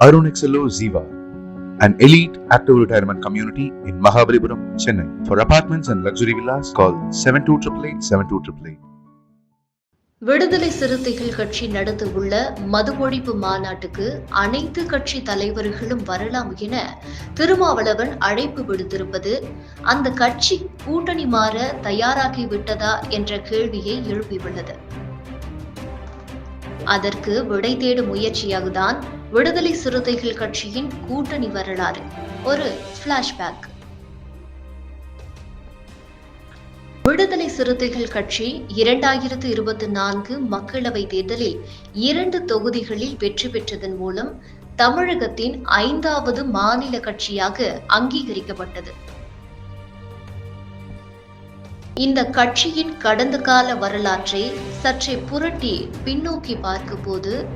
Arunexello Ziva, an elite active retirement community in Mahabalipuram, Chennai. For apartments and luxury villas, call 7288 7288. விடுதலை சிறுத்தைகள் கட்சி நடத்தவுள்ள மது ஒழிப்பு மாநாட்டுக்கு அனைத்து கட்சி தலைவர்களும் வரலாம் என திருமாவளவன் அழைப்பு விடுத்திருப்பது அந்த கட்சி கூட்டணி மாற தயாராகி விட்டதா என்ற கேள்வியை எழுப்பியுள்ளது அதற்கு விடை தேடும் முயற்சியாகத்தான் விடுதலை சிறுத்தைகள் கட்சியின் கூட்டணி வரலாறு. ஒரு பிளாஷ்பேக் விடுதலை சிறுத்தைகள் கட்சி இரண்டாயிரத்து இருபத்தி நான்கு மக்களவைத் தேர்தலில் இரண்டு தொகுதிகளில் வெற்றி பெற்றதன் மூலம் தமிழகத்தின் ஐந்தாவது மாநில கட்சியாக அங்கீகரிக்கப்பட்டது. இந்த கட்சியின் கடந்த கால வரலாற்றை சற்றே புரட்டி பின்னோக்கி பார்க்கும்போது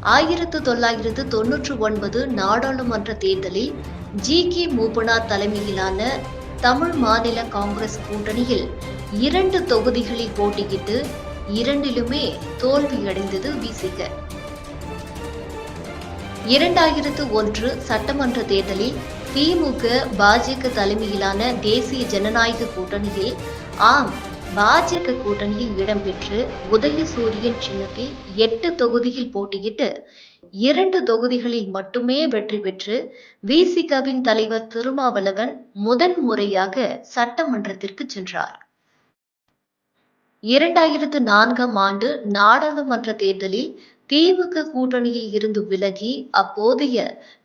ஆயிரத்து தொள்ளாயிரத்து தொன்னூற்று ஒன்பது நாடாளுமன்ற தேர்தலில் ஜி. கே. மூபனா தலைமையிலான தமிழ் மாநில காங்கிரஸ் கூட்டணியில் இரண்டு தொகுதிகளில் போட்டியிட்டு இரண்டிலுமே தோல்வியடைந்தது விசிக இரண்டாயிரத்து ஒன்று சட்டமன்ற தேர்தலில் திமுக பாஜக தலைமையிலான தேசிய ஜனநாயக கூட்டணியில் ஆம் பாஜக கூட்டணியில் இடம்பெற்று உதயசூரியன் சின்னத்தில் எட்டு தொகுதியில் போட்டியிட்டு இரண்டு தொகுதிகளில் மட்டுமே வெற்றி பெற்று விசிகவின் தலைவர் திருமாவளவன் முதன் முறையாக சட்டமன்றத்திற்கு சென்றார். இரண்டாயிரத்து நான்காம் ஆண்டு நாடாளுமன்ற தேர்தலில் திமுக கூட்டணியில் இருந்து விலகி அப்போதைய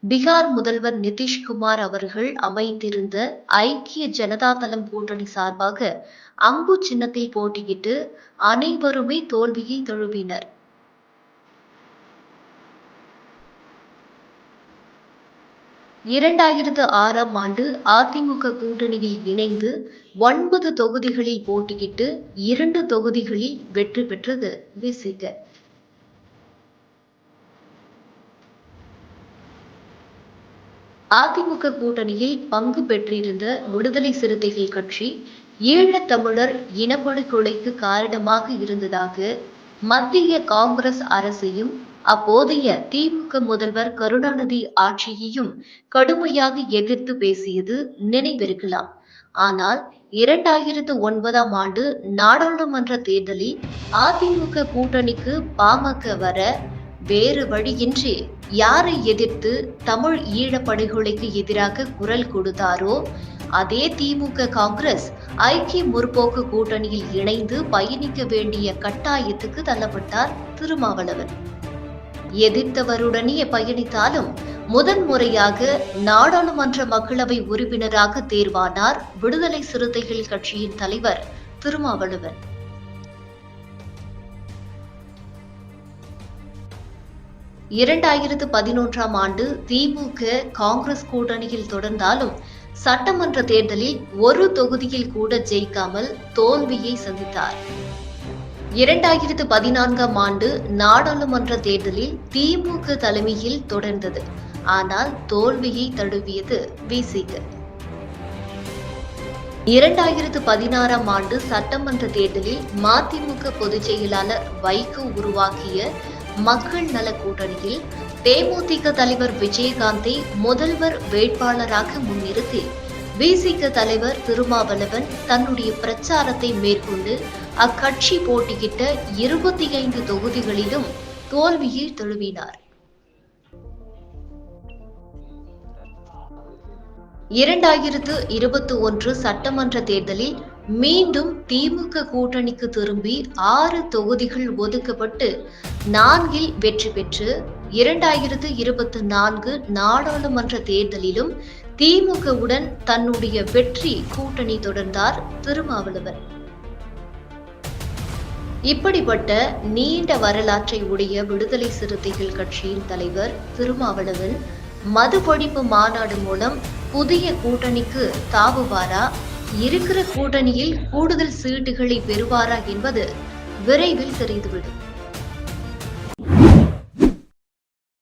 பீகார் முதல்வர் நிதிஷ்குமார் அவர்கள் அமைந்திருந்த ஐக்கிய ஜனதா தளம் கூட்டணி சார்பாக அம்பு சின்னத்தில் போட்டியிட்டு அனைவருமே தோல்வியை தழுவினர். இரண்டாயிரத்து ஆறாம் ஆண்டு அதிமுக கூட்டணியில் இணைந்து ஒன்பது தொகுதிகளில் போட்டியிட்டு இரண்டு தொகுதிகளில் வெற்றி பெற்றது விசிக. அதிமுக கூட்டணியில் பங்கு பெற்றிருந்த விடுதலை சிறுத்தைகள் கட்சி ஈழத்தமிழர் இனப்படுகொலைக்கு காரணமாக இருந்ததாக மத்திய காங்கிரஸ் அரசையும் அப்போதைய திமுக முதல்வர் கருணாநிதி ஆட்சியையும் கடுமையாக எதிர்த்து பேசியது நினைவிருக்கலாம். ஆனால் இரண்டாயிரத்து ஒன்பதாம் ஆண்டு நாடாளுமன்ற தேர்தலில் அதிமுக கூட்டணிக்கு பாமக வர வேறு வழியின்றி யாரை எதிர்த்து தமிழ் ஈழப் படுகொலைக்கு எதிராக குரல் கொடுத்தாரோ அதே திமுக காங்கிரஸ் ஐக்கிய முற்போக்கு கூட்டணியில் இணைந்து பயணிக்க வேண்டிய கட்டாயத்துக்கு தள்ளப்பட்டார் திருமாவளவன். எதிர்த்தவருடனே பயணித்தாலும் முதன் முறையாக நாடாளுமன்ற மக்களவை உறுப்பினராக தேர்வானார் விடுதலை சிறுத்தைகள் கட்சியின் தலைவர் திருமாவளவன். இரண்டாயிரத்து பதினொன்றாம் ஆண்டு திமுக காங்கிரஸ் கூட்டணியில் தொடர்ந்தாலும் சட்டமன்ற தேர்தலில் ஒரு தொகுதியில் கூட ஜெயிக்காமல் தோல்வியை சந்தித்தார். இரண்டாயிரத்து பதினான்காம் ஆண்டு நாடாளுமன்ற தேர்தலில் திமுக தலைமையில் தொடர்ந்தது. ஆனால் தோல்வியை தழுவியது விசிக. இரண்டாயிரத்து பதினாறாம் ஆண்டு சட்டமன்ற தேர்தலில் மதிமுக பொதுச் செயலாளர் வைகோ உருவாக்கிய மக்கள் நல கூட்டணியில் தேமுதிக தலைவர் விஜயகாந்தை முதல்வர் வேட்பாளராக முன்னிறுத்தி விசிக தலைவர் திருமாவளவன் தன்னுடைய பிரச்சாரத்தை மேற்கொண்டு அக்கட்சி போட்டியிட்ட இருபத்தி ஐந்து தொகுதிகளிலும் தோல்வியை தழுவினார். இரண்டாயிரத்து இருபத்தி ஒன்று சட்டமன்ற தேர்தலில் மீண்டும் திமுக கூட்டணிக்கு திரும்பி ஆறு தொகுதிகள் ஒதுக்கப்பட்டு நான்கில் வெற்றி பெற்று இரண்டாயிரத்து இருபத்தி நான்கு நாடாளுமன்ற தேர்தலிலும் திமுகவுடன் தன்னுடைய வெற்றி கூட்டணி தொடர்ந்தார் திருமாவளவன். இப்படிப்பட்ட நீண்ட வரலாற்றை உடைய விடுதலை சிறுத்தைகள் கட்சியின் தலைவர் திருமாவளவன் மதுபொழிப்பு மாநாடு மூலம் புதிய கூட்டணிக்கு தாவுவாரா? இருக்கிற கூட்டணியில் கூடுதல் சீட்டுகளை பெறுவாரா என்பது விரைவில் தெரிந்துவிடும்